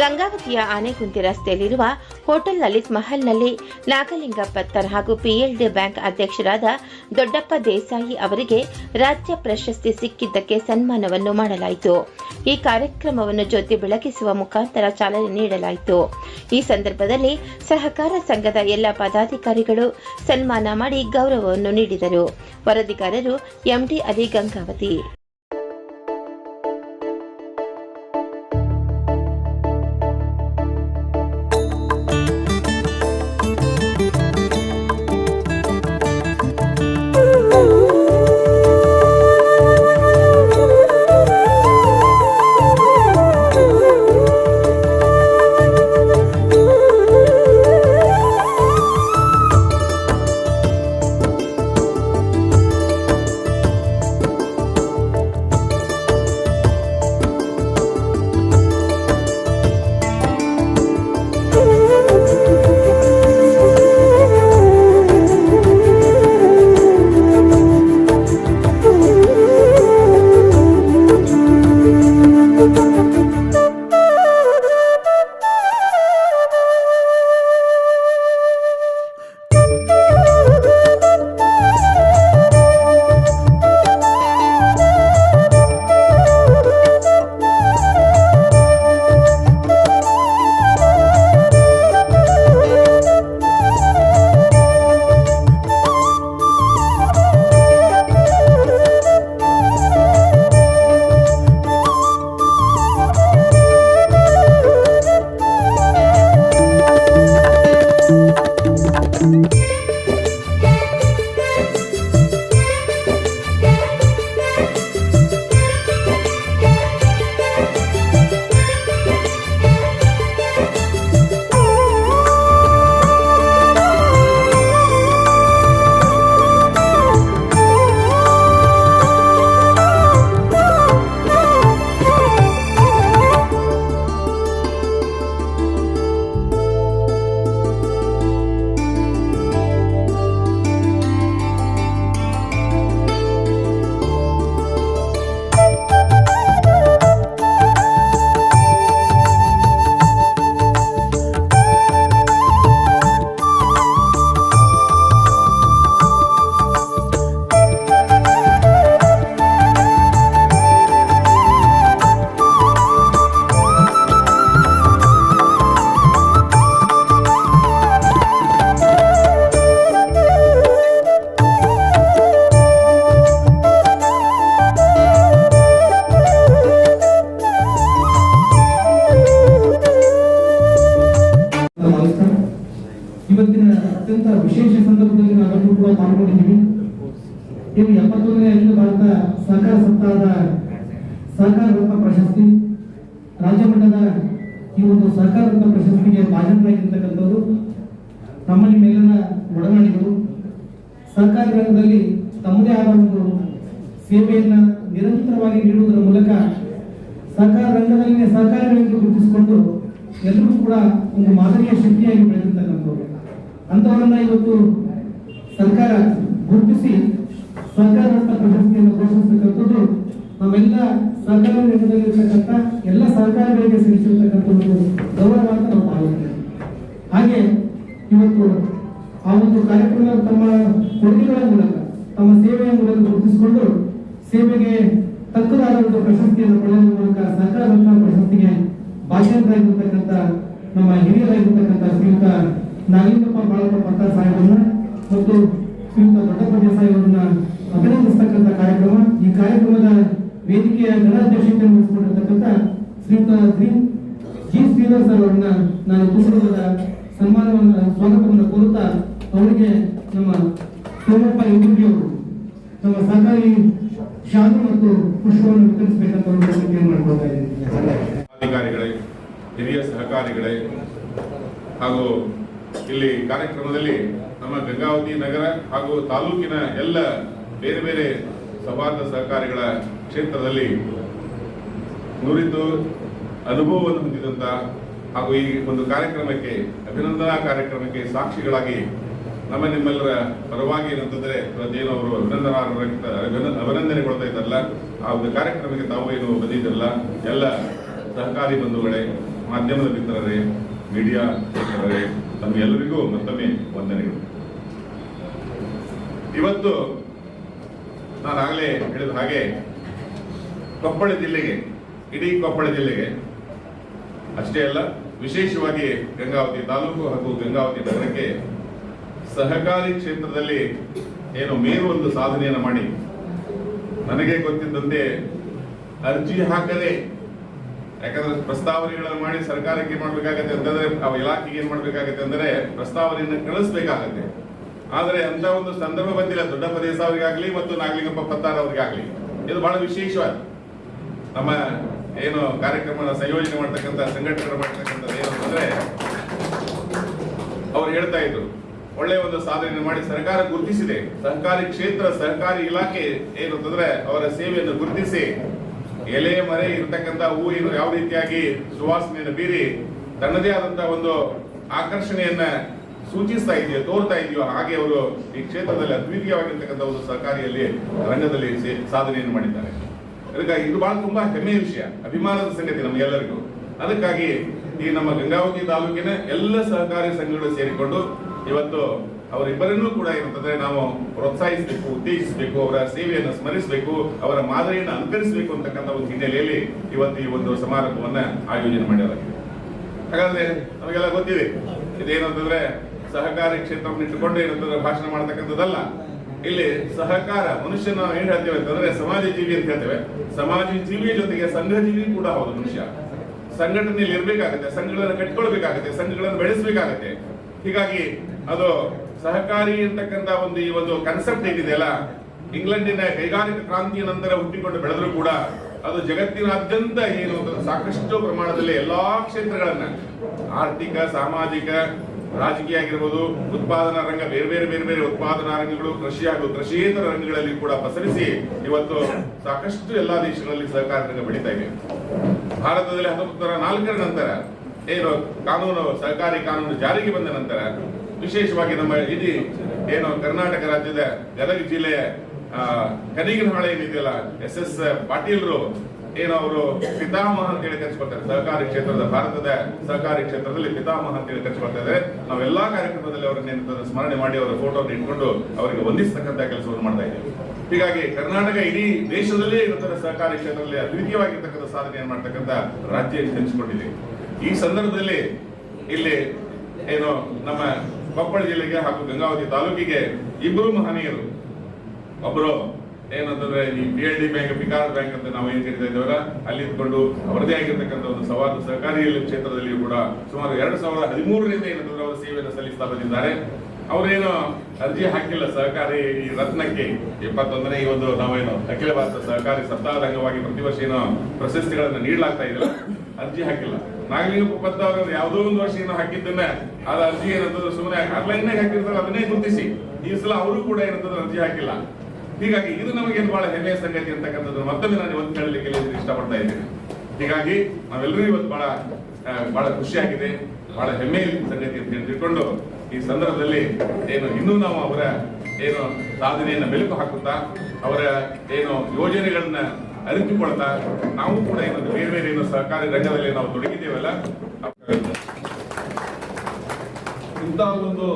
ಗಂಗಾವತಿಯ ಆನೆಗುಂದಿ ರಸ್ತೆಯಲ್ಲಿರುವ ಹೋಟೆಲ್ ಲಲಿತ್ ಮಹಲ್ನಲ್ಲಿ ನಾಗಲಿಂಗ ಪತ್ತರ್ ಹಾಗೂ PLD bank ಅಧ್ಯಕ್ಷರಾದ ದೊಡ್ಡಪ್ಪ ದೇಸಾಯಿ ಅವರಿಗೆ ರಾಜ್ಯ ಪ್ರಶಸ್ತಿ ಸಿಕ್ಕಿದ್ದಕ್ಕೆ ಸನ್ಮಾನವನ್ನು ಮಾಡಲಾಯಿತು. ಈ ಕಾರ್ಯಕ್ರಮವನ್ನು ಜ್ಯೋತಿ ಬೆಳಗಿಸುವ ಮುಖಾಂತರ ಚಾಲನೆ ನೀಡಲಾಯಿತು. ಈ ಸಂದರ್ಭದಲ್ಲಿ ಸಹಕಾರ ಸಂಘದ ಎಲ್ಲ ಪದಾಧಿಕಾರಿಗಳು ಸನ್ಮಾನ ಮಾಡಿ ಗೌರವವನ್ನು ನೀಡಿದರು. ವರದಿಗಾರರು ಎಂಡಿ ಅಲಿ ಗಂಗಾವತಿ ಸಹಕಾರ ರಂಗದಲ್ಲಿ ಸಹಕಾರಿಗಳನ್ನು ಗುರುತಿಸಿಕೊಂಡು ಎಲ್ಲರೂ ಕೂಡ ಒಂದು ಮಾದರಿಯ ಶಕ್ತಿಯಾಗಿ ಬೆಳೆದಿರ್ತಕ್ಕಂಥವ್ರು ಅಂಥವರನ್ನ ಇವತ್ತು ಸರ್ಕಾರ ಗುರುತಿಸಿ ರತ್ನ ಪ್ರಶಸ್ತಿಯನ್ನು ಘೋಷಿಸತಕ್ಕಂಥದ್ದು ನಮ್ಮೆಲ್ಲ ಸರ್ಕಾರ ರಂಗದಲ್ಲಿರ್ತಕ್ಕಂಥ ಎಲ್ಲ ಸಹಕಾರಿಗಳಿಗೆ ಸಲ್ಲಿಸಿರ್ತಕ್ಕಂಥ ಒಂದು ಗೌರವ ಅಂತ ನಾವು ಭಾವಿಸ್ತೇವೆ. ಹಾಗೆ ಇವತ್ತು ಆ ಒಂದು ಕಾರ್ಯಕ್ರಮ ತಮ್ಮ ಕೊಡುಗೆಗಳ ಮೂಲಕ, ತಮ್ಮ ಸೇವೆಯ ಮೂಲಕ ಗುರುತಿಸಿಕೊಂಡು ಸೇವೆಗೆ ತಕ್ಕದಾದ ಒಂದು ಪ್ರಶಸ್ತಿಯನ್ನು ಪಡೆಯುವ ಮೂಲಕ ಸರ್ಕಾರ ರತ್ನ ಪ್ರಶಸ್ತಿಗೆ ಬಾಧ್ಯತರಾಗಿರ್ತಕ್ಕಂಥ ನಮ್ಮ ಹಿರಿಯರಾಗಿರ್ತಕ್ಕಂಥ ಶ್ರೀಯುತ ನಾಗೇಂದ್ರಪ್ಪ ಬಾಳಪ್ಪ ಪಟ್ಟ ಸಾಹೇಬರನ್ನ ಮತ್ತು ಶ್ರೀಯುತ ದೊಡ್ಡಪ್ಪ ಸಾಹೇಬರನ್ನ ಅಭಿನಂದಿಸ್ತಕ್ಕಂಥ ಕಾರ್ಯಕ್ರಮ. ಈ ಕಾರ್ಯಕ್ರಮದ ವೇದಿಕೆಯ ಗಣಾಧ್ಯಕ್ಷತೆಯನ್ನು ವಹಿಸಿಕೊಂಡಿರ್ತಕ್ಕಂಥ ಶ್ರೀಯುತ ಶ್ರೀ ಜಿ ಶ್ರೀಧರ್ ಸರ್ ಅವರನ್ನ ನಾನು ಕುಟುಂಬದ ಸನ್ಮಾನವನ್ನು, ಸ್ವಾಗತವನ್ನು ಕೋರುತ್ತಾ ಅವರಿಗೆ ನಮ್ಮ ಸೋಮಪ್ಪ ಇಂಟರ್ವ್ಯೂ ನಮ್ಮ ಸಹಕಾರಿ ಮತ್ತು ಪುಷ್ಪವನ್ನು ವಿತರಿಸಬೇಕಂತ ಅಧಿಕಾರಿಗಳೇ, ಹಿರಿಯ ಸಹಕಾರಿಗಳೇ, ಹಾಗೂ ಇಲ್ಲಿ ಕಾರ್ಯಕ್ರಮದಲ್ಲಿ ನಮ್ಮ ಗಂಗಾವತಿ ನಗರ ಹಾಗೂ ತಾಲೂಕಿನ ಎಲ್ಲ ಬೇರೆ ಬೇರೆ ಸೌಹಾರ್ದ ಸಹಕಾರಿಗಳ ಕ್ಷೇತ್ರದಲ್ಲಿ ನುರಿತು ಅನುಭವವನ್ನು ಹೊಂದಿದಂತ ಹಾಗೂ ಈ ಒಂದು ಕಾರ್ಯಕ್ರಮಕ್ಕೆ, ಅಭಿನಂದನಾ ಕಾರ್ಯಕ್ರಮಕ್ಕೆ ಸಾಕ್ಷಿಗಳಾಗಿ ನಮ್ಮ ನಿಮ್ಮೆಲ್ಲರ ಪರವಾಗಿ ಏನಂತಂದ್ರೆ ಇವತ್ತೇನು ಅವರು ಅಭಿನಂದನಾರ್ಹರಂತ ಅಭಿನಂದನೆ ಕೊಡ್ತಾ ಇದ್ದಾರಲ್ಲ. ಆ ಒಂದು ಕಾರ್ಯಕ್ರಮಕ್ಕೆ ತಾವು ಏನು ಬಂದಿದ್ದಲ್ಲ ಎಲ್ಲ ಸಹಕಾರಿ ಬಂಧುಗಳೇ, ಮಾಧ್ಯಮದ ಮಿತ್ರರೇ ಮೀಡಿಯಾ ಮಿತ್ರರೇ ತಮ್ಮೆಲ್ಲರಿಗೂ ಮತ್ತೊಮ್ಮೆ ವಂದನೆಗಳು. ಇವತ್ತು ನಾನು ಆಗಲೇ ಹೇಳಿದ ಹಾಗೆ ಕೊಪ್ಪಳ ಜಿಲ್ಲೆಗೆ, ಇಡೀ ಕೊಪ್ಪಳ ಜಿಲ್ಲೆಗೆ, ಅಷ್ಟೇ ಅಲ್ಲ, ವಿಶೇಷವಾಗಿ ಗಂಗಾವತಿ ತಾಲೂಕು ಹಾಗೂ ಗಂಗಾವತಿ ನಗರಕ್ಕೆ ಸಹಕಾರಿ ಕ್ಷೇತ್ರದಲ್ಲಿ ಏನು ಮೇರು ಒಂದು ಸಾಧನೆಯನ್ನು ಮಾಡಿ. ನನಗೆ ಗೊತ್ತಿದ್ದಂತೆ ಅರ್ಜಿ ಹಾಕದೆ, ಯಾಕಂದ್ರೆ ಪ್ರಸ್ತಾವನೆಗಳನ್ನು ಮಾಡಿ ಸರ್ಕಾರಕ್ಕೆ ಏನ್ ಮಾಡ್ಬೇಕಾಗತ್ತೆ ಅಂತಂದ್ರೆ, ಆ ಇಲಾಖೆಗೆ ಏನ್ ಮಾಡ್ಬೇಕಾಗತ್ತೆ ಅಂದ್ರೆ ಪ್ರಸ್ತಾವನೆಯನ್ನು ಕಳಿಸ್ಬೇಕಾಗತ್ತೆ. ಆದ್ರೆ ಅಂತ ಒಂದು ಸಂದರ್ಭ ಬಂದಿಲ್ಲ. ದೊಡ್ಡ ಪ್ರದೇಶ ಅವರಿಗಾಗ್ಲಿ ಮತ್ತು ನಾಗಲಿಂಗಪ್ಪ ಪತ್ತಾರ ಅವರಿಗಾಗ್ಲಿ. ಇದು ಬಹಳ ವಿಶೇಷವಾದ ನಮ್ಮ ಏನು ಕಾರ್ಯಕ್ರಮ ಸಂಯೋಜನೆ ಮಾಡ್ತಕ್ಕಂಥ, ಸಂಘಟನೆ ಮಾಡ್ತಕ್ಕಂಥದ್ದು ಏನು ಅಂತಂದ್ರೆ, ಅವ್ರು ಹೇಳ್ತಾ ಇದ್ರು. ಒಳ್ಳೆ ಒಂದು ಸಾಧನೆಯನ್ನು ಮಾಡಿ ಸರ್ಕಾರ ಗುರುತಿಸಿದೆ. ಸಹಕಾರಿ ಕ್ಷೇತ್ರ ಸಹಕಾರಿ ಇಲಾಖೆ ಏನು ಅಂತಂದ್ರೆ ಅವರ ಸೇವೆಯನ್ನು ಗುರುತಿಸಿ. ಎಲೆ, ಮರೆ ಇರತಕ್ಕಂತ ಹೂವಿನ ಯಾವ ರೀತಿಯಾಗಿ ಸುವಾಸನೆಯನ್ನು ಬೀರಿ ತನ್ನದೇ ಆದಂತಹ ಒಂದು ಆಕರ್ಷಣೆಯನ್ನ ಸೂಚಿಸ್ತಾ ಇದೆಯೋ, ತೋರ್ತಾ ಇದೆಯೋ, ಹಾಗೆ ಅವರು ಈ ಕ್ಷೇತ್ರದಲ್ಲಿ ಅದ್ವಿತೀಯವಾಗಿರ್ತಕ್ಕಂಥ ಒಂದು ಸಹಕಾರಿಯಲ್ಲಿ ರಂಗದಲ್ಲಿ ಸಾಧನೆಯನ್ನು ಮಾಡಿದ್ದಾರೆ. ಅದಕ್ಕಾಗಿ ಇದು ಬಹಳ ತುಂಬಾ ಹೆಮ್ಮೆಯ ವಿಷಯ, ಅಭಿಮಾನದ ಸಂಗತಿ ನಮಗೆಲ್ಲರಿಗೂ. ಅದಕ್ಕಾಗಿ ಈ ನಮ್ಮ ಗಂಗಾವತಿ ತಾಲೂಕಿನ ಎಲ್ಲ ಸಹಕಾರಿ ಸಂಘಗಳು ಸೇರಿಕೊಂಡು ಇವತ್ತು ಅವರಿಬ್ಬರನ್ನೂ ಕೂಡ ಏನಂತಂದ್ರೆ ನಾವು ಪ್ರೋತ್ಸಾಹಿಸಬೇಕು, ಉತ್ತೇಜಿಸಬೇಕು, ಅವರ ಸೇವೆಯನ್ನು ಸ್ಮರಿಸಬೇಕು, ಅವರ ಮಾದರಿಯನ್ನು ಅನುಕರಿಸಬೇಕು ಅಂತಕ್ಕಂಥ ಒಂದು ಹಿನ್ನೆಲೆಯಲ್ಲಿ ಇವತ್ತು ಈ ಒಂದು ಸಮಾರಂಭವನ್ನ ಆಯೋಜನೆ ಮಾಡಲಾಗಿದೆ ಹಾಗಾದ್ರೆ ನಮಗೆಲ್ಲ ಗೊತ್ತಿದೆ. ಇದೇನಂತಂದ್ರೆ ಸಹಕಾರಿ ಕ್ಷೇತ್ರವನ್ನು ಇಟ್ಟುಕೊಂಡು ಏನಂತಂದ್ರೆ ಭಾಷಣ ಮಾಡತಕ್ಕಂಥದ್ದಲ್ಲ. ಇಲ್ಲಿ ಸಹಕಾರ ಮನುಷ್ಯನ ಏನ್ ಹೇಳ್ತೇವೆ ಅಂತಂದ್ರೆ ಸಮಾಜ ಜೀವಿ ಅಂತ ಹೇಳ್ತೇವೆ. ಸಮಾಜ ಜೀವಿಯ ಜೊತೆಗೆ ಸಂಘ ಜೀವಿ ಕೂಡ ಹೌದು ಮನುಷ್ಯ. ಸಂಘಟನೆಯಲ್ಲಿ ಇರಬೇಕಾಗುತ್ತೆ, ಸಂಘಗಳನ್ನು ಕಟ್ಕೊಳ್ಬೇಕಾಗುತ್ತೆ ಸಂಘಗಳನ್ನು ಬೆಳೆಸಬೇಕಾಗತ್ತೆ. ಹೀಗಾಗಿ ಅದು ಸಹಕಾರಿ ಅಂತಕ್ಕಂಥ ಒಂದು ಈ ಒಂದು ಕನ್ಸೆಪ್ಟ್ ಏನಿದೆಯಲ್ಲ ಇಂಗ್ಲೆಂಡಿನ ಕೈಗಾರಿಕಾ ಕ್ರಾಂತಿಯ ನಂತರ ಹುಟ್ಟಿಕೊಂಡು ಬೆಳೆದರೂ ಕೂಡ ಅದು ಜಗತ್ತಿನಾದ್ಯಂತ ಏನು ಸಾಕಷ್ಟು ಪ್ರಮಾಣದಲ್ಲಿ ಎಲ್ಲಾ ಕ್ಷೇತ್ರಗಳನ್ನ, ಆರ್ಥಿಕ, ಸಾಮಾಜಿಕ, ರಾಜಕೀಯ ಆಗಿರ್ಬೋದು, ಉತ್ಪಾದನಾ ರಂಗ, ಬೇರೆ ಬೇರೆ ಬೇರೆ ಬೇರೆ ಉತ್ಪಾದನಾ ರಂಗಗಳು, ಕೃಷಿ ಹಾಗೂ ಕೃಷಿಯೇತರ ರಂಗಗಳಲ್ಲಿ ಕೂಡ ಪಸರಿಸಿ ಇವತ್ತು ಸಾಕಷ್ಟು ಎಲ್ಲಾ ದೇಶಗಳಲ್ಲಿ ಸಹಕಾರ ರಂಗ ಬೆಳೀತಾ ಇದೆ. ಭಾರತದಲ್ಲಿ ಹತ್ತೊಂಬತ್ತು ನೂರ ನಾಲ್ಕರ ನಂತರ ಏನು ಕಾನೂನು, ಸರ್ಕಾರಿ ಕಾನೂನು ಜಾರಿಗೆ ಬಂದ ನಂತರ ವಿಶೇಷವಾಗಿ ನಮ್ಮ ಇಡೀ ಏನು ಕರ್ನಾಟಕ ರಾಜ್ಯದ ಗದಗ ಜಿಲ್ಲೆಯ ಕನಿಗಿನಹಾಳೆ ಏನಿದೆಯಲ್ಲ ಎಸ್ ಎಸ್ ಪಾಟೀಲ್ರು ಏನು ಅವರು ಪಿತಾಮಹ ಅಂತ ಹೇಳಿ ಕರೆಸ್ಕೊಳ್ತಾರೆ. ಸಹಕಾರಿ ಕ್ಷೇತ್ರದ, ಭಾರತದ ಸಹಕಾರಿ ಕ್ಷೇತ್ರದಲ್ಲಿ ಪಿತಾಮಹ ಅಂತ ಹೇಳಿ ಕರೆಸ್ಕೊಳ್ತಾ ಇದ್ದಾರೆ. ನಾವೆಲ್ಲಾ ಕಾರ್ಯಕ್ರಮದಲ್ಲಿ ಅವರನ್ನ ಸ್ಮರಣೆ ಮಾಡಿ ಅವರ ಫೋಟೋ ಇಟ್ಕೊಂಡು ಅವರಿಗೆ ವಂದಿಸತಕ್ಕಂತಹ ಕೆಲಸವನ್ನು ಮಾಡ್ತಾ ಇದ್ದೀವಿ. ಹೀಗಾಗಿ ಕರ್ನಾಟಕ ಇಡೀ ದೇಶದಲ್ಲೇ ಇರುತ್ತದೆ ಸಹಕಾರಿ ಕ್ಷೇತ್ರದಲ್ಲಿ ಅದ್ವಿತೀಯವಾಗಿರ್ತಕ್ಕಂಥ ಸಾಧನೆಯನ್ನು ಮಾಡ್ತಕ್ಕಂಥ ರಾಜ್ಯ ಎನಿಸಿಕೊಂಡಿದೆ ಈ ಸಂದರ್ಭದಲ್ಲಿ ಇಲ್ಲಿ ಏನು ನಮ್ಮ ಕೊಪ್ಪಳ ಜಿಲ್ಲೆಗೆ ಹಾಗೂ ಗಂಗಾವತಿ ತಾಲೂಕಿಗೆ ಇಬ್ಬರು ಮಹನೀಯರು. ಒಬ್ಬರು ಏನಂತಂದ್ರೆ ಈ P L D bank ಪಿಕಾರ್ bank ಅಂತ ನಾವು ಏನ್ ಕರಿತಾ ಇದ್ದೇವಲ್ಲ, ಅಲ್ಲಿ ಇದ್ಕೊಂಡು ಅವರದೇ ಆಗಿರ್ತಕ್ಕಂಥ ಒಂದು ಸವಾಲು ಸಹಕಾರಿ ಕ್ಷೇತ್ರದಲ್ಲಿ ಕೂಡ ಸುಮಾರು ಎರಡು ಸಾವಿರದ ಹದಿಮೂರರಿಂದ ಏನಂತಂದ್ರೆ ಅವರು ಸೇವೆಯನ್ನು ಸಲ್ಲಿಸ್ತಾ ಬಂದಿದ್ದಾರೆ ಅವರೇನು ಅರ್ಜಿ ಹಾಕಿಲ್ಲ ಸಹಕಾರಿ ಈ ರತ್ನಕ್ಕೆ. ಇಪ್ಪತ್ತೊಂದನೇ ಈ ಒಂದು ನಾವೇನು ಅಖಿಲ ಭಾರತ ಸಹಕಾರಿ ಸಪ್ತಾಹದ ಅಂಗವಾಗಿ ಪ್ರತಿ ವರ್ಷ ಏನೋ ಪ್ರಶಸ್ತಿಗಳನ್ನು ನೀಡಲಾಗ್ತಾ ಇದೆಯಲ್ಲ, ಅರ್ಜಿ ಹಾಕಿಲ್ಲ. ನಾಗಲಿಂಗ ಪತ್ತ ಅವರು ಯಾವುದೋ ಒಂದು ವರ್ಷ ಏನೋ ಹಾಕಿದ್ದನ್ನ ಅದ ಅರ್ಜಿ ಏನಂತಂದ್ರೆ ಸುಮ್ಮನೆ ಆನ್ಲೈನ್ ಹಾಕಿರ್ತಾರೆ ಅದನ್ನೇ ಗುರುತಿಸಿ. ಈ ಸಲ ಅವರು ಕೂಡ ಏನಂತಂದ್ರೆ ಅರ್ಜಿ ಹಾಕಿಲ್ಲ. ಹೀಗಾಗಿ ಇದು ನಮಗೆ ಬಹಳ ಹೆಮ್ಮೆಯ ಸಂಗತಿ ಅಂತಕ್ಕಂಥದ್ದು ಮತ್ತೊಮ್ಮೆ ನಾನು ಇವತ್ತು ಹೇಳಲಿಕ್ಕೆ ಇಷ್ಟಪಡ್ತಾ ಇದ್ದೇನೆ. ಹೀಗಾಗಿ ನಾವೆಲ್ಲರೂ ಇವತ್ತು ಬಹಳ ಬಹಳ ಖುಷಿಯಾಗಿದೆ, ಬಹಳ ಹೆಮ್ಮೆಯ ಸಂಗತಿ ಅಂತ ಹೇಳಿ ತಿಳ್ಕೊಂಡು ಈ ಸಂದರ್ಭದಲ್ಲಿ ಏನು ಇನ್ನೂ ನಾವು ಅವರ ಏನು ಸಾಧನೆಯನ್ನು ಮೆಲುಕು ಹಾಕುತ್ತಾ, ಅವರ ಏನು ಯೋಜನೆಗಳನ್ನ ಅರಿತುಕೊಳ್ತಾ ನಾವು ಕೂಡ ಏನಾದ್ರು ಬೇರೆ ಬೇರೆ ಏನೋ ಸಹಕಾರಿ ರಂಗದಲ್ಲಿ ನಾವು ತೊಡಗಿದ್ದೇವಲ್ಲ. ಇಂತಹ ಒಂದು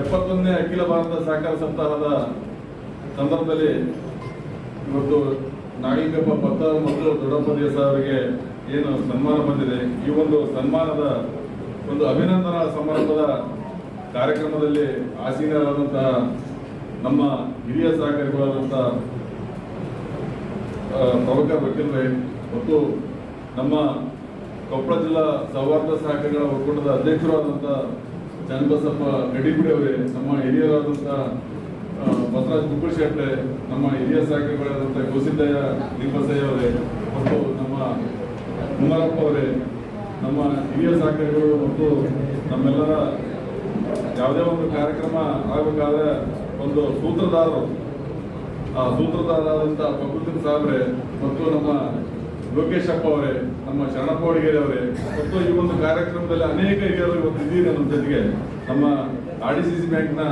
ಎಪ್ಪತ್ತೊಂದನೇ ಅಖಿಲ ಭಾರತ ಸಹಕಾರ ಸಪ್ತಾಹದ ಸಂದರ್ಭದಲ್ಲಿ ಇವತ್ತು ನಾಗಲಿಂಗಪ್ಪ ಭತ್ತ ಮತ್ತು ದೊಡ್ಡಪ್ಪ ಅವರಿಗೆ ಏನು ಸನ್ಮಾನ ಬಂದಿದೆ. ಈ ಒಂದು ಸನ್ಮಾನದ ಒಂದು ಅಭಿನಂದನಾ ಸಮಾರಂಭದ ಕಾರ್ಯಕ್ರಮದಲ್ಲಿ ಆಸೀನರಾದಂತಹ ನಮ್ಮ ಹಿರಿಯ ಸಹಕಾರಿಗಳಾದಂಥ ಪ್ರಭಾಕರ್ ವಕೀಲರೇ, ಮತ್ತು ನಮ್ಮ ಕೊಪ್ಪಳ ಜಿಲ್ಲಾ ಸೌಹಾರ್ದ ಸಹಕಾರಗಳ ಒಕ್ಕೂಟದ ಅಧ್ಯಕ್ಷರಾದಂಥ ಚನ್ನಬಸಪ್ಪ ಗಡಿಬಿಡಿ ಅವರೇ, ನಮ್ಮ ಹಿರಿಯರಾದಂಥ ಬಸವರಾಜ್ ಕುಕ್ಕುಳ್ ಶೆಟ್ಟೆ ನಮ್ಮ ಹಿರಿಯ ಸಹಕಾರಿಗಳಾದಂಥ ಗೋಸಿದ್ದಯ್ಯ ನಿಂಬಸಯ್ಯ ಅವರೇ, ಮತ್ತು ನಮ್ಮ ಕುಮಾರಪ್ಪ ಅವರೇ, ನಮ್ಮ ಹಿರಿಯ ಸಹಕಾರಿಗಳು ಮತ್ತು ನಮ್ಮೆಲ್ಲರ ಯಾವುದೇ ಒಂದು ಕಾರ್ಯಕ್ರಮ ಆಗಬೇಕಾದ ಒಂದು ಸೂತ್ರಧಾರರು. ಸೂತ್ರಧಾರರಾದಂಥ ಪ್ರಕೃತಿ ಸಾಹೇಬ್ರೆ ಮತ್ತು ನಮ್ಮ ಲೋಕೇಶಪ್ಪ ಅವರೇ, ನಮ್ಮ ಶರಣಪ್ಪ ಅವರೇ, ಮತ್ತು ಈ ಒಂದು ಕಾರ್ಯಕ್ರಮದಲ್ಲಿ ಅನೇಕ ಹಿರಿಯರು ಇವತ್ತು ಇದ್ದೀರಿ ನಮ್ಮ ಜೊತೆಗೆ ನಮ್ಮ ಆರ್ ಡಿ ಸಿ ಸಿ ಬ್ಯಾಂಕ್ನ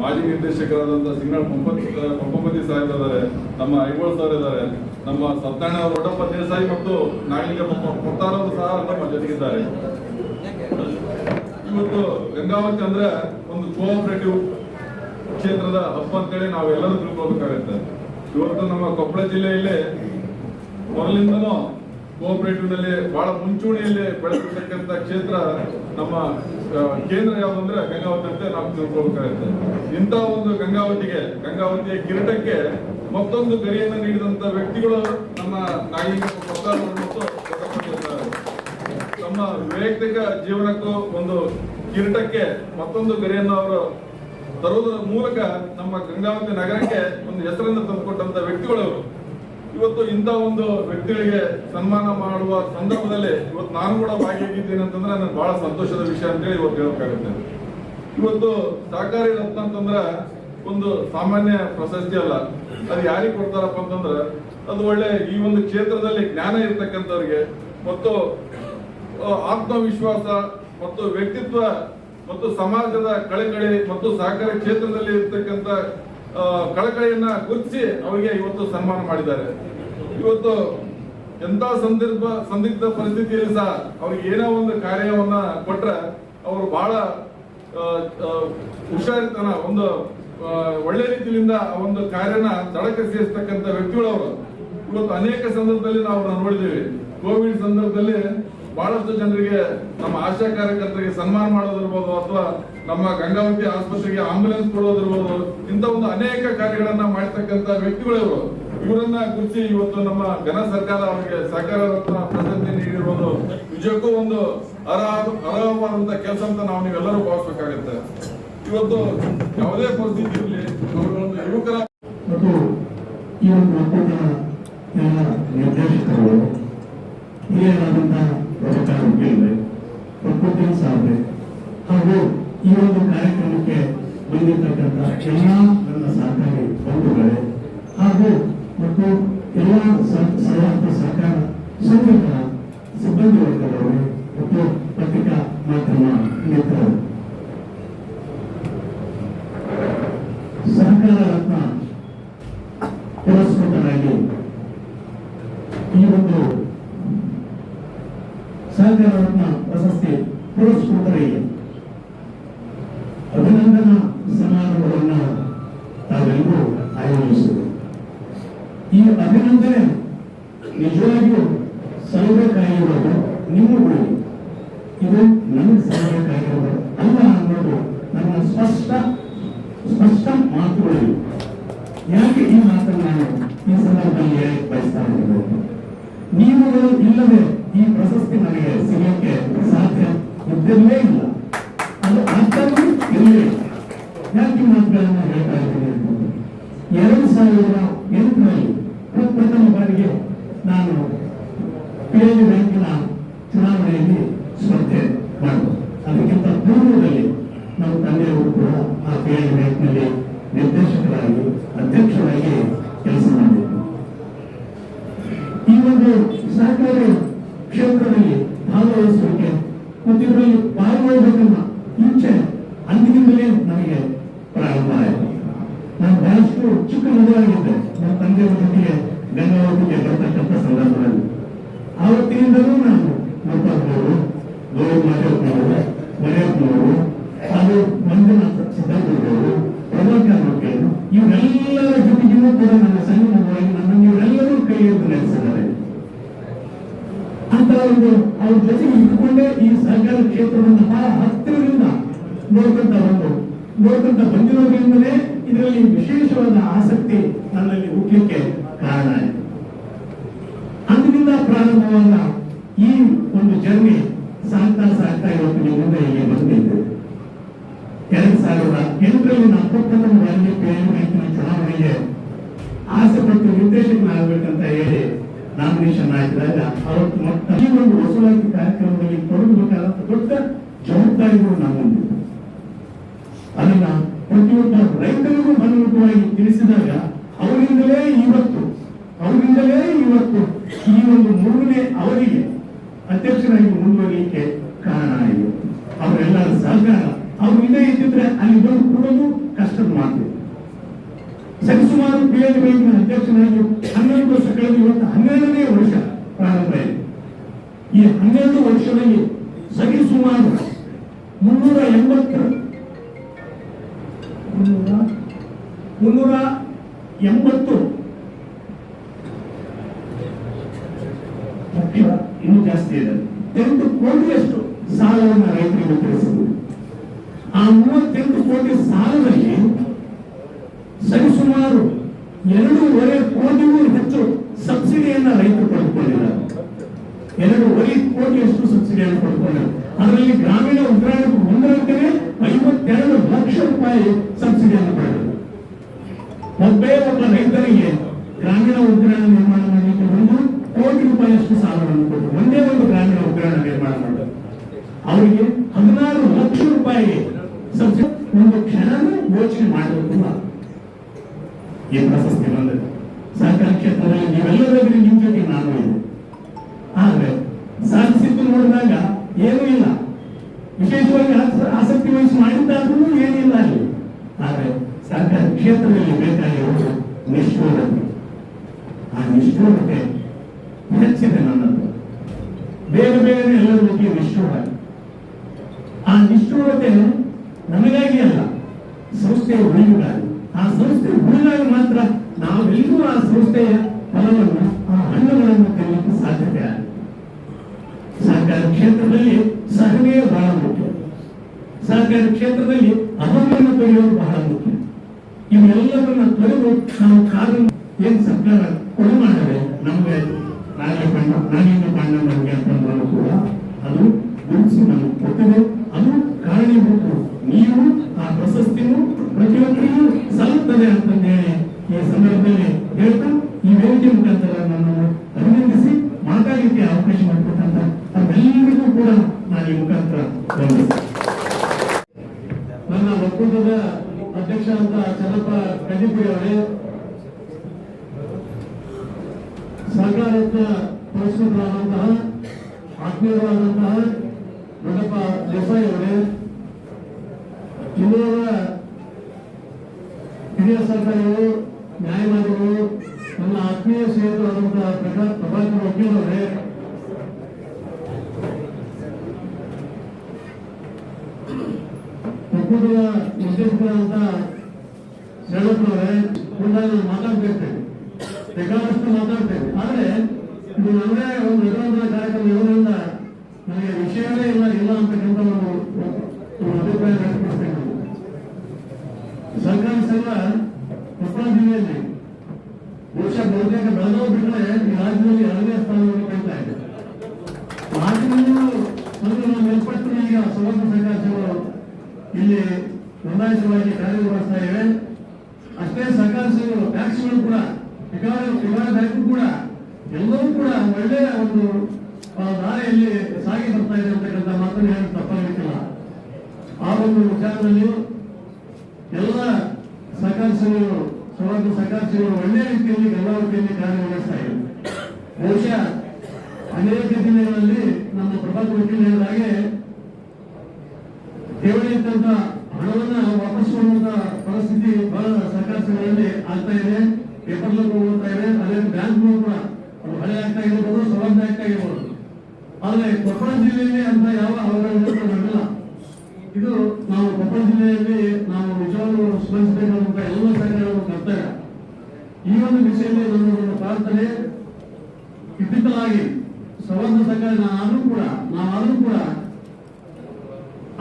ಮಾಜಿ ನಿರ್ದೇಶಕರಾದಂಥ ಸಿಂಗಲ್ ಪಂಪತಿ ಪಂಪಮತಿ ಸಾಹೇಬ್ ಇದ್ದಾರೆ ನಮ್ಮ ಐಗೋಳ್ ಸರ್ ಇದ್ದಾರೆ ನಮ್ಮ ಸತ್ತಾಣ ದೊಡ್ಡಪ್ಪ ದೇಸಾಯಿ ಮತ್ತು ನಾಗಲಿಂಗ ಅವರು ಸಹ ನಮ್ಮ ಜೊತೆಗಿದ್ದಾರೆ. ಇವತ್ತು ಗಂಗಾವತಿ ಅಂದ್ರೆ ಒಂದು ಕೋಆಪರೇಟಿವ್ ಕ್ಷೇತ್ರದ ಹಬ್ಬ ಅಂತೇಳಿ ನಾವೆಲ್ಲರೂ ತಿಳ್ಕೊಬೇಕಾಗತ್ತೆ ಇವತ್ತು ನಮ್ಮ ಕೊಪ್ಪಳ ಜಿಲ್ಲೆಯಲ್ಲಿ ಮೊದಲಿಂದನೂ ಕೋಆಪರೇಟಿವ್ನಲ್ಲಿ ಬಹಳ ಮುಂಚೂಣಿಯಲ್ಲಿ ಬೆಳೆದಿರ್ತಕ್ಕಂಥ ಕ್ಷೇತ್ರ ನಮ್ಮ ಕೇಂದ್ರ ಯಾವುದಂದ್ರೆ ಗಂಗಾವತಿ ಅಂತ ನಾವು ತಿಳ್ಕೊಬೇಕಾಗತ್ತೆ ಇಂಥ ಒಂದು ಗಂಗಾವತಿಗೆ, ಗಂಗಾವತಿಯ ಕಿರೀಟಕ್ಕೆ ಮತ್ತೊಂದು ಗರಿಯನ್ನು ನೀಡಿದಂತ ವ್ಯಕ್ತಿಗಳು ನಮ್ಮ ಅವರು. ತಮ್ಮ ವೈಯಕ್ತಿಕ ಜೀವನಕ್ಕೂ ಒಂದು ಕಿರೀಟಕ್ಕೆ ಮತ್ತೊಂದು ಗರಿಯನ್ನು ಅವರು ತರುವುದರ ಮೂಲಕ ನಮ್ಮ ಗಂಗಾವತಿ ನಗರಕ್ಕೆ ಒಂದು ಹೆಸರನ್ನು ತಂದುಕೊಟ್ಟಂತ ವ್ಯಕ್ತಿಗಳು ಇವತ್ತು ಇಂಥ ಒಂದು ವ್ಯಕ್ತಿಗಳಿಗೆ ಸನ್ಮಾನ ಮಾಡುವ ಸಂದರ್ಭದಲ್ಲಿ ಇವತ್ತು ನಾನು ಕೂಡ ಭಾಗಿಯಾಗಿದ್ದೇನೆ ಅಂತಂದ್ರೆ ನನಗೆ ಬಹಳ ಸಂತೋಷದ ವಿಷಯ ಅಂತೇಳಿ ಇವತ್ತು ಹೇಳಬೇಕಾಗುತ್ತೆ ಇವತ್ತು ಸಹಕಾರಿ ರತ್ನ ಅಂತಂದ್ರೆ ಒಂದು ಸಾಮಾನ್ಯ ಪ್ರಶಸ್ತಿ ಅಲ್ಲ. ಅದು ಯಾರಿಗೆ ಕೊಡ್ತಾರಪ್ಪ ಅಂತಂದ್ರೆ ಅದು ಒಳ್ಳೆ ಈ ಒಂದು ಕ್ಷೇತ್ರದಲ್ಲಿ ಜ್ಞಾನ ಇರ್ತಕ್ಕಂಥವ್ರಿಗೆ ಮತ್ತು ಆತ್ಮವಿಶ್ವಾಸ ಮತ್ತು ವ್ಯಕ್ತಿತ್ವ ಮತ್ತು ಸಮಾಜದ ಕಳಕಳಿ ಮತ್ತು ಸಹಕಾರ ಕ್ಷೇತ್ರದಲ್ಲಿ ಇರ್ತಕ್ಕಂಥ ಕಳಕಳಿಯನ್ನ ಗುರುತಿಸಿ ಅವರಿಗೆ ಇವತ್ತು ಸನ್ಮಾನ ಮಾಡಿದ್ದಾರೆ. ಇವತ್ತು ಎಂತ ಸಂದರ್ಭ, ಸಂದಿಗ್ಧ ಪರಿಸ್ಥಿತಿಯಲ್ಲಿ ಸಹ ಅವ್ರಿಗೆ ಏನೋ ಒಂದು ಕಾರ್ಯವನ್ನ ಕೊಟ್ರೆ ಅವರು ಬಹಳ ಹುಷಾರಿತನ, ಒಂದು ಒಳ್ಳೆ ರೀತಿಯಿಂದ ಒಂದು ಕಾರ್ಯನ ದಳಕ್ಕೆ ಸೇರಿಸ್ತಕ್ಕಂಥ ವ್ಯಕ್ತಿಗಳವರು. ಇವತ್ತು ಅನೇಕ ಸಂದರ್ಭದಲ್ಲಿ ನಾವು ನೋಡಿದ್ದೀವಿ. ಕೋವಿಡ್ ಸಂದರ್ಭದಲ್ಲಿ ಬಹಳಷ್ಟು ಜನರಿಗೆ ನಮ್ಮ ಆಶಾ ಕಾರ್ಯಕರ್ತರಿಗೆ ಸನ್ಮಾನ ಮಾಡೋದಿರ್ಬೋದು ಅಥವಾ ನಮ್ಮ ಗಂಗಾವತಿ ಆಸ್ಪತ್ರೆಗೆ ಆಂಬುಲೆನ್ಸ್ ಕೊಡೋದಿರ್ಬೋದು, ಇಂಥ ಒಂದು ಅನೇಕ ಕಾರ್ಯಗಳನ್ನ ಮಾಡ್ತಕ್ಕಂತ ವ್ಯಕ್ತಿಗಳು ಇವರು. ಇವರನ್ನ ಕುರಿಸಿ ಇವತ್ತು ನಮ್ಮ ಘನ ಸರ್ಕಾರ ಅವರಿಗೆ ಸಹಕಾರ ಪ್ರಶಸ್ತಿ ನೀಡಿರುವುದು ನಿಜಕ್ಕೂ ಒಂದು ಅರ್ಹ ಅರ್ಹವಾದಂತ ಕೆಲಸ ಅಂತ ನಾವು ನೀವೆಲ್ಲರೂ ಭಾವಿಸ್ಬೇಕಾಗತ್ತೆ. ಇವತ್ತು ಯಾವುದೇ ಪರಿಸ್ಥಿತಿ ಇರಲಿ, ಅವರು ಯುವಕರ ಈ ಒಂದು ನಿರ್ದೇಶಕರು, ಹಿರಿಯರಾದಂತಹ ವಕೀಲರೆ ಒಕ್ಕೂಟದ ಹಾಗೂ ಈ ಒಂದು ಕಾರ್ಯಕ್ರಮಕ್ಕೆ ಬಂದಿರತಕ್ಕಂಥ ಎಲ್ಲ ನನ್ನ ಸಹಕಾರಿ ಹಾಗೂ ಮತ್ತು ಎಲ್ಲ ಸ- ಸರ್ವಾರ್ಥ ಸಹಕಾರ ಸಂಘದ ಸಿಬ್ಬಂದಿ ವರ್ಗದವರು, ಮತ್ತು ಪತ್ರಿಕಾ ಮಾಧ್ಯಮ ಸಹಕಾರ ರತ್ನ ಪುರಸ್ಕೃತರಾಗಿ ಈ ಒಂದು ಸಹಕಾರ ರತ್ನ ಪ್ರಶಸ್ತಿ ಪುರಸ್ಕೃತರಿಗೆ ಅಭಿನಂದನಾ ಸಮಾರಂಭವನ್ನು ತಾವೆಲ್ಲರೂ ಆಯೋಜಿಸಿದರು ಈ ಅಭಿನಂದನೆ ನಿಜವಾಗಿಯೂ ಸಲ್ಲಬೇಕಾಗಿರೋದು ನಿಮ್ಮಗಳಿಗೆ ಇದು ನನಗೆ ಸಲ್ಲಬೇಕಾಗಿರೋದು ಅಲ್ಲ ಅನ್ನೋದು ನನ್ನ ಸ್ಪಷ್ಟ ಸ್ಪಷ್ಟ ಮಾತುಗಳಿವೆ ಯಾಕೆ ಈ ಮಾತನ್ನು ನಾನು ಈ ಸಂದರ್ಭದಲ್ಲಿ ಹೇಳಕ್ ಬಯಸ್ತಾ ಇದ್ದೇನೆ ನೀವುಗಳು ಇಲ್ಲದೆ ಈ ಪ್ರಶಸ್ತಿ ನನಗೆ ಸಿಗಲಿಕ್ಕೆ ಸಾಧ್ಯ ಇದ್ದಿರಲೇ ಇಲ್ಲ ಅದು ಅರ್ಥವೂ ಇರಲೇ ಇಲ್ಲ ಯಾಕೆ ಈ ಮಾತುಗಳನ್ನು ಹೇಳ್ತಾ ಇದ್ದೀನಿ ಅಂತಂದ್ರೆ ಎರಡು ಸಾವಿರದ ಎಂಟರಲ್ಲಿ ಪ್ರಥಮ ಬಾರಿಗೆ ನಾನು ಪಿಎಲ್ ಬ್ಯಾಂಕಿನ ಚುನಾವಣೆಯಲ್ಲಿ ಸ್ಪರ್ಧೆ ಮಾಡಿದೆ ಅದಕ್ಕಿಂತ ಪೂರ್ವದಲ್ಲಿ ನಮ್ಮ ತಂದೆಯವರು ಕೂಡ ಆ ಪಿಎಲ್ ಬ್ಯಾಂಕ್ನಲ್ಲಿ ನಿರ್ದೇಶಕರಾಗಿ ಅಧ್ಯಕ್ಷರಾಗಿ ಕೆಲಸ ಮಾಡಿದ್ರು ಈ ಒಂದು ಸಹಕಾರಿ ಕ್ಷೇತ್ರದಲ್ಲಿ ಭಾಗವಹಿಸುವಿಕೆ ಮತ್ತು ಇದರಲ್ಲಿ ಮುಂಚೆ ಇಚ್ಛೆ ಅಂದಿನಿಂದಲೇ ನನಗೆ ಪ್ರಾರಂಭ ಆಯಿತು. ನಾನು ಬಹಳಷ್ಟು ಚಿಕ್ಕ ಮದುವೆಯಾಗಿದ್ದೆ. ನನ್ನ ತಂದೆಯವರ ಜೊತೆಗೆ ಗಂಗಾವತಿಗೆ ಬರ್ತಕ್ಕಂಥ ಸಂದರ್ಭದಲ್ಲಿ. ಆವತ್ತಿನಿಂದಲೂ ನಾನು ನೋಡ್ಕೊಂಡವರು ಗೌರವ ಮಾದೇವಪ್ಪನವರು ಮನೆಯಪ್ಪನವರು ಹಾಗೂ ಮಂಜುನಾಥ ಸಿದ್ಧಾರ್ಥವರು ಪ್ರಭಾಕರ್ ವಕೀಲರು ಇವರೆಲ್ಲರ ಜೊತೆಗಿನ್ನೂ ಕೂಡ ನನ್ನ ಸಣ್ಣ ಮಗುವಾಗಿ ನನ್ನನ್ನು ಇವರೆಲ್ಲರೂ ಕೈ ಹಿಡಿದು ಅಂತ ಒಂದು ಅವ್ರ ಜೊತೆಗೆ ಈ ಸಂಘದ ಕ್ಷೇತ್ರವನ್ನು ಬಹಳ ಹತ್ತಿರದಿಂದ ನೋಡ್ಕೊಂತ ಬಂದು, ನೋಡ್ಕೊಂತ ಬಂದಿರೋದ್ರಿಂದಲೇ ಇದರಲ್ಲಿ ವಿಶೇಷವಾದ ಆಸಕ್ತಿ ನನ್ನಲ್ಲಿ ಹುಟ್ಟಲಿಕ್ಕೆ ಕಾರಣ ಆಯಿತು ಅಂದಿನಿಂದ ಪ್ರಾರಂಭವಾದ ಈ ಒಂದು ಜರ್ನಿ ಸಾಗ್ತಾ ಸಾಗ್ತಾ ಇವತ್ತು ನಿಮ್ಮಿಂದ ಮುಂದೆ ಇಲ್ಲಿ ಬಂದಿದ್ದೆ ಎರಡ್ ಸಾವಿರದ ಎಂಟರಲ್ಲಿ ಪ್ರಥಮ ಬಾರಿಗೆ ಚುನಾವಣೆಗೆ ಆಸೆ ಪಟ್ಟು ನಿರ್ದೇಶಕನಾಗಬೇಕಂತ ಹೇಳಿ ನಾಮಿನೇಷನ್ ಆಗಿದ್ದಾರೆ ಅವತ್ತು ಮೊತ್ತ ಈ ಒಂದು ವಸೂಲಾತಿ ಕಾರ್ಯಕ್ರಮದಲ್ಲಿ ತೊಡಗಬೇಕಾದಂತ ದೊಡ್ಡ ಜವಾಬ್ದಾರಿಗಳು ನಾವು ಅದನ್ನ ಪ್ರತಿಯೊಬ್ಬ ರೈತರಿಗೂ ಮನಮುಖವಾಗಿ ತಿಳಿಸಿದಾಗ ಅವರಿಂದಲೇ ಇವತ್ತು ಅವರಿಂದಲೇ ಇವತ್ತು ಈ ಒಂದು ಮೂರನೇ ಅವರಿಗೆ ಅಧ್ಯಕ್ಷರಾಗಿ ಮುಂದುವರಿಯಲಿಕ್ಕೆ ಕಾರಣ ಆಗಿದೆ. ಅವರೆಲ್ಲರ ಸಹಕಾರ, ಅವ್ರು ಇದೇ ಇದ್ದಿದ್ರೆ ಅಲ್ಲಿ ಬಂದು ಕೂಡೋದು ಕಷ್ಟದ ಮಾತು. ಸರಿಸುಮಾರು ಪಿ ಎಲ್ ಬ್ಯಾಂಕ್ನ ಅಧ್ಯಕ್ಷನಾಗಿ ಇವತ್ತು ಹನ್ನೆರಡನೇ ವರ್ಷ ಪ್ರಾರಂಭ ಈ ಹನ್ನೆರಡು ವರ್ಷದಲ್ಲಿ ಎರಡೂವರೆ ಕೋಟಿಗೂ ಹೆಚ್ಚು ಸಬ್ಸಿಡಿಯನ್ನ ರೈತರು ಪಡೆದುಕೊಂಡಿದ್ದಾರೆ ಎರಡೂವರೆ ಕೋಟಿಯಷ್ಟು ಸಬ್ಸಿಡಿಯನ್ನು ಪಡೆದುಕೊಂಡಿದ್ದಾರೆ ಅದರಲ್ಲಿ ಗ್ರಾಮೀಣ ಉಗ್ರಾಣಕ್ಕೆ ಒಂದರಂತೆ ಐವತ್ತೆರಡು ಲಕ್ಷ ರೂಪಾಯಿ ಸಬ್ಸಿಡಿಯನ್ನು ಪಡೆದರು ಒಬ್ಬೇ ಒಬ್ಬ ರೈತರಿಗೆ ಗ್ರಾಮೀಣ ಉಗ್ರಾಣ ನಿರ್ಮಾಣ ಮಾಡಲಿಕ್ಕೆ ಒಂದು ಕೋಟಿ ರೂಪಾಯಿಯಷ್ಟು ಸಾಲವನ್ನು ಕೊಟ್ಟರು. ಒಂದೇ ಒಂದು ಗ್ರಾಮೀಣ ಉಗ್ರಾಣ ನಿರ್ಮಾಣ ಮಾಡಿದರು. ಅವರಿಗೆ ಹದಿನಾರು ಲಕ್ಷ ರೂಪಾಯಿ ಸಬ್ಸಿಡಿ ಒಂದು ಕ್ಷಣನೂ ಯೋಚನೆ ಮಾಡಬೇಕು ಈ ಪ್ರಶಸ್ತಿ ಬಂದಿದೆ ಸಹಕಾರ ಕ್ಷೇತ್ರದಲ್ಲಿ ನೀವೆಲ್ಲರೂ ನಿಮ್ಮ ಜೊತೆ ನಾನು ಇದೆ ಆದ್ರೆ ಸಾಧಿಸಿದ್ದು ನೋಡಿದಾಗ ಏನೂ ಇಲ್ಲ. ವಿಶೇಷವಾಗಿ ಆಸ- ಆಸಕ್ತಿ ವಹಿಸಿ ಮಾಡಿದ್ದಾದ್ರೂ ಏನಿಲ್ಲ ಅಲ್ಲಿ. ಆದ್ರೆ ಸರ್ಕಾರ ಕ್ಷೇತ್ರದಲ್ಲಿ ಬೇಕಾಗಿರುವುದು ನಿಷ್ಠೂರತೆ. ಆ ನಿಷ್ಠೂರತೆ ಹೆಚ್ಚಿದೆ ನನ್ನದು. ಬೇರೆ ಬೇರೆ ಎಲ್ಲರ ಬಗ್ಗೆ ನಿಷ್ಠೂರ. ಆ ನಿಷ್ಠೂರತೆ ನಮಗಾಗಿ ಅಲ್ಲ ಸಂಸ್ಥೆಯ ಉಳಿವಿಗಾಗಿ ಆ ಸಂಸ್ಥೆ ಉಳಿದಾಗ ಮಾತ್ರ ನಾವೆಲ್ಲರೂ ಆ ಸಂಸ್ಥೆಯ ಫಲವನ್ನು ಆ ಹಣ್ಣುಗಳನ್ನು ತಿನ್ನಲಿಕ್ಕೆ ಸಾಧ್ಯತೆ ಆಗಿದೆ ಸಹಕಾರ ಕ್ಷೇತ್ರದಲ್ಲಿ ಸಹನೆ ಬಹಳ ಮುಖ್ಯ ಸಹಕಾರ ಕ್ಷೇತ್ರದಲ್ಲಿ ಅಹಮನ್ನು ತೊರೆಯೋದು ಬಹಳ ಮುಖ್ಯ. ಇವೆಲ್ಲವನ್ನ ತೊರೆದು ನಾವು ಕಾರ್ಯ ಏನ್ ಸರ್ಕಾರ ಕೊಡು ಮಾಡಿದ್ರೆ ನಮ್ಗೆ ನಾಳೆ ಬಣ್ಣ ನಾನಿಂದ ಬಣ್ಣ ನಮಗೆ ಅಂತಂದ್ರೂ ಕೂಡ ಅದು ಗುರುಸಿ ನಮಗೆ ಕೊಟ್ಟಿದೆ. ಅದು ಕಾರಣೀಭೂತ ನೀವು ಆ ಪ್ರಶಸ್ತಿನೂ ಪ್ರತಿಯೊಬ್ಬರಿಗೂ ಸಲ್ಲುತ್ತದೆ ಅಂತಂದೇಳಿ ಈ ಸಂದರ್ಭದಲ್ಲಿ ಹೇಳ್ತಾ, ಈ ವೇದಿಕೆ ಮುಖಾಂತರ ನನ್ನನ್ನು ಅಭಿನಂದಿಸಿ, ಮಾತಾಡಲಿಕ್ಕೆ ಅವಕಾಶ ಮಾಡಿಕೊಟ್ಟಂತ ತಮ್ಮೆಲ್ಲರಿಗೂ ಕೂಡ ನಾನು ಈ ಮುಖಾಂತರ ವಂದಿಸ್ತೀನಿ ನನ್ನ ಒಕ್ಕೂಟದ ಅಧ್ಯಕ್ಷ ಅಂತ ಚನ್ನಪ್ಪ ಕಡ್ಡಿಪುರಿ ಅವರೇ ಸರ್ಕಾರಕ್ಕೆ ಪುರಸ್ಕೃತರಾದಂತಹ ಆತ್ಮೀಯರಾದಂತಹ ದೊಡ್ಡಪ್ಪ ದೇಸಾಯಿ ಅವರೇ, ಜಿಲ್ಲೆಯ ಹಿರಿಯ ಸರ್ಕಾರಿಗಳು, ನ್ಯಾಯವಾದಿಗಳು, ನನ್ನ ಆತ್ಮೀಯ ಸ್ನೇಹಿತರಾದಂತಹ ಪ್ರಭಾಕರ್ ವಕೀಲ್ ಅವರೇ ಒಕ್ಕೂಟದ ನಿರ್ದೇಶಕರಾದಂತ ಶರಣಪ್ಪನವರೇ ಕೂಡ ನಾನು ಮಾತಾಡ್ತಿರ್ತೇನೆ ಬೇಕಾದಷ್ಟು ಮಾತಾಡ್ತೇನೆ ಆದ್ರೆ ಇದು ನಮ್ಮದೇ ಒಂದು ನಿರಂತರ ಕಾರ್ಯಕ್ರಮ ಇರೋದ್ರಿಂದ ನನಗೆ ವಿಷಯವೇ ಇಲ್ಲ ಇಲ್ಲ ಅಂತಕ್ಕಂಥ ಒಂದು ಒಂದು ಅಭಿಪ್ರಾಯ ವ್ಯಕ್ತಪಡಿಸ್ತೇನೆ ನಾನು. ಸರ್ಕಾರಿ ಸಂಘ ಕೊಪ್ಪಳ ಜಿಲ್ಲೆಯಲ್ಲಿ ಬಹುಶಃ ಬಹುತೇಕ ಬೆಳಗಾವಿ ಬಿಟ್ಟರೆ ರಾಜ್ಯದಲ್ಲಿ ಎರಡನೇ ಸ್ಥಾನವನ್ನು ಪಡಿತಾ ಇದೆ ರಾಜ್ಯದಲ್ಲೂ ಒಂದು ನಮ್ಮ ಮೇಲ್ಪಟ್ಟು ಈಗ ಸಮಗ್ರ ಸಂಘರ್ಷಗಳು ಇಲ್ಲಿ ನೋಂದಾಯಿತವಾಗಿ ಕಾರ್ಯನಿರ್ವಹಿಸ್ತಾ ಇವೆ ಅಷ್ಟೇ ಸರ್ಕಾರ ಸಂಘಗಳು ಟ್ಯಾಕ್ಸ್ಗಳು ಕೂಡ ಬ್ಯಾಂಕು ಕೂಡ, ಎಲ್ಲವೂ ಕೂಡ ಒಳ್ಳೆಯ ಒಂದು ದಾರಿಯಲ್ಲಿ ಸಾಗಿ ಬರ್ತಾ ಇದೆ ಅಂತಕ್ಕಂಥ ಮಾತನ್ನು ಹೇಳಿ ತಪ್ಪಾಗಲಿಕ್ಕಿಲ್ಲ ಆ ಒಂದು ವಿಚಾರದಲ್ಲಿಯೂ ಎಲ್ಲ ಸರ್ಕಾರ ಸಮಗ್ರ ಸರ್ಕಾರ ಸಂಘಗಳು ಒಳ್ಳೆಯ ರೀತಿಯಲ್ಲಿ ಗಂಗಾವತಿಯಲ್ಲಿ ಕಾರ್ಯನಿರ್ವಹಿಸ್ತಾ ಇದೆ ಬಹುಶಃ ಅನೇಕ ಜಿಲ್ಲೆಗಳಲ್ಲಿ ನಮ್ಮ ಪ್ರಭಾತ್ ವಕೀಲ್ ಹೇಳಿದ ಹಾಗೆ ಠೇವಣಿ ಇದ್ದಂತ ಹಣವನ್ನ ವಾಪಸ್ ಕೊಡುವಂತ ಪರಿಸ್ಥಿತಿ ಬಹಳ ಸರ್ಕಾರ ಸಂಘಗಳಲ್ಲಿ ಆಗ್ತಾ ಇದೆ ಪೇಪರ್ ಹೋಗ್ತಾ ಇದೆ, ಅದೇ ಬ್ಯಾಂಕ್ ಕೂಡ ಹಳೆ ಆಗ್ತಾ ಇರಬಹುದು ಸೌಲಭ್ಯ ಆಗ್ತಾ ಇರ್ಬೋದು ಆದ್ರೆ ಕೊಪ್ಪಳ ಜಿಲ್ಲೆಯಲ್ಲಿ ಅಂತ ಯಾವ ಅವಕಾಶಗಳಿಲ್ಲ ಇದು ನಾವು ಕೊಪ್ಪಳ ಜಿಲ್ಲೆಯಲ್ಲಿ ನಾವು ನಿಜವಾಗ್ಲೂ ಸ್ಮರಿಸಬೇಕಾದಂತ ಎಲ್ಲ ಸಂಘಗಳ ಕರ್ತವ್ಯ ಈ ಒಂದು ವಿಷಯದಲ್ಲಿ ಪ್ರಾರ್ಥನೆ ಖಂಡಿತವಾಗಿ ಸವರ್ಣ ಸರ್ಕಾರ ನಾನು ಕೂಡ, ನಾವಾದರೂ ಕೂಡ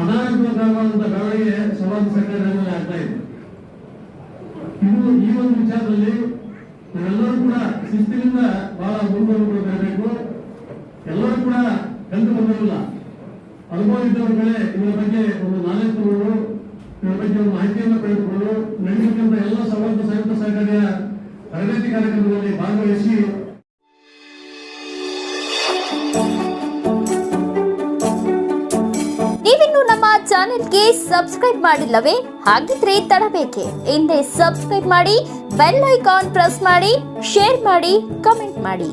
ಅನಾರೋಗ್ಯಕರವಾದಂತಹ ಬೆಳವಣಿಗೆ ಸವರ್ಣ ಸರ್ಕಾರದಲ್ಲಿ ಆಗ್ತಾ ಇದೆ. ಇದು ಈ ಒಂದು ವಿಚಾರದಲ್ಲಿ ನಾವೆಲ್ಲರೂ ಕೂಡ ಶಿಸ್ತಿನಿಂದ ಬಹಳ ಮುಂದುವರೆದು ಬರಬೇಕು ಎಲ್ಲರೂ ಕೂಡ ಕಲಿತು ಬಂದಿರಲಿಲ್ಲ ಅನುಭವ ಇದ್ದವರ ಕಡೆ ಇದರ ಬಗ್ಗೆ ಒಂದು ನಾಲೆಜ್ ತಗೊಂಡು ಇದರ ಬಗ್ಗೆ ಒಂದು ಮಾಹಿತಿಯನ್ನು ಪಡೆದುಕೊಂಡು ನಡೆಯುತ್ತಿರುವ ಎಲ್ಲ ಸವಲತ್ತು ಸಂಯುಕ್ತ ಸಂಘಟನೆಯ ತರಬೇತಿ ಕಾರ್ಯಕ್ರಮದಲ್ಲಿ ಭಾಗವಹಿಸಿ ನೀವಿನ್ನು ನಮ್ಮ ಚಾನೆಲ್ಗೆ ಸಬ್ಸ್ಕ್ರೈಬ್ ಮಾಡಿಲ್ಲವೇ? ಹಾಗಿದ್ರೆ ತಡಬೇಕೆ. ಹಿಂದೆ ಸಬ್ಸ್ಕ್ರೈಬ್ ಮಾಡಿ, ಬೆಲ್ ಐಕಾನ್ ಪ್ರೆಸ್ ಮಾಡಿ, ಶೇರ್ ಮಾಡಿ, ಕಮೆಂಟ್ ಮಾಡಿ.